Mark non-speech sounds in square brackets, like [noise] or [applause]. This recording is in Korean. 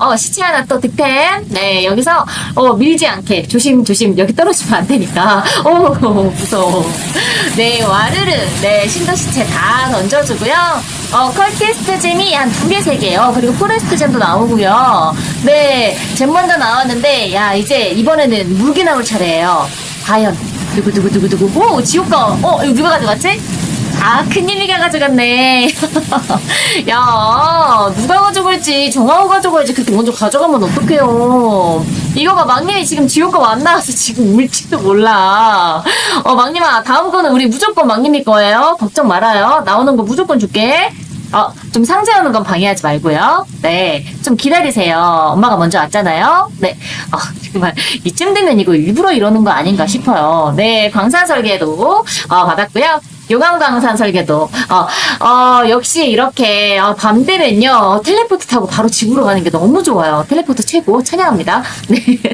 어, 시체 하나 또 득템. 네, 여기서, 어, 밀지 않게. 조심, 조심. 여기 떨어지면 안 되니까. 오, [laughs] 무서워. 네, 와르르. 네, 신도 시체 다 던져주고요. 어, 컬티스트 잼이 한 두 개, 세 개요. 그리고 포레스트 잼도 나오고요. 네, 잼 먼저 나왔는데, 야, 이제 이번에는 무기 나올 차례예요. 과연, 두구두구두구두구. 오, 지옥가. 어, 이거 누가 가져갔지? 아, 큰일이가 가져갔네. [laughs] 야, 누가 가져갈지 정하고 가져가야지. 그렇게 먼저 가져가면 어떡해요. 이거가 막님이 지금 지옥가 안 나와서 지금 울지도 몰라. 어, 막님아, 다음 거는 우리 무조건 막님이 거예요. 걱정 말아요. 나오는 거 무조건 줄게. 어, 좀 상자하는 건 방해하지 말고요. 네, 좀 기다리세요. 엄마가 먼저 왔잖아요. 네, 어, 정말 이쯤 되면 이거 일부러 이러는 거 아닌가 싶어요. 네, 광산 설계도 어, 받았고요. 용암광산 설계도 어, 어, 역시 이렇게 어, 밤 되면요 텔레포트 타고 바로 집으로 가는 게 너무 좋아요. 텔레포트 최고 찬양합니다. [laughs] 네.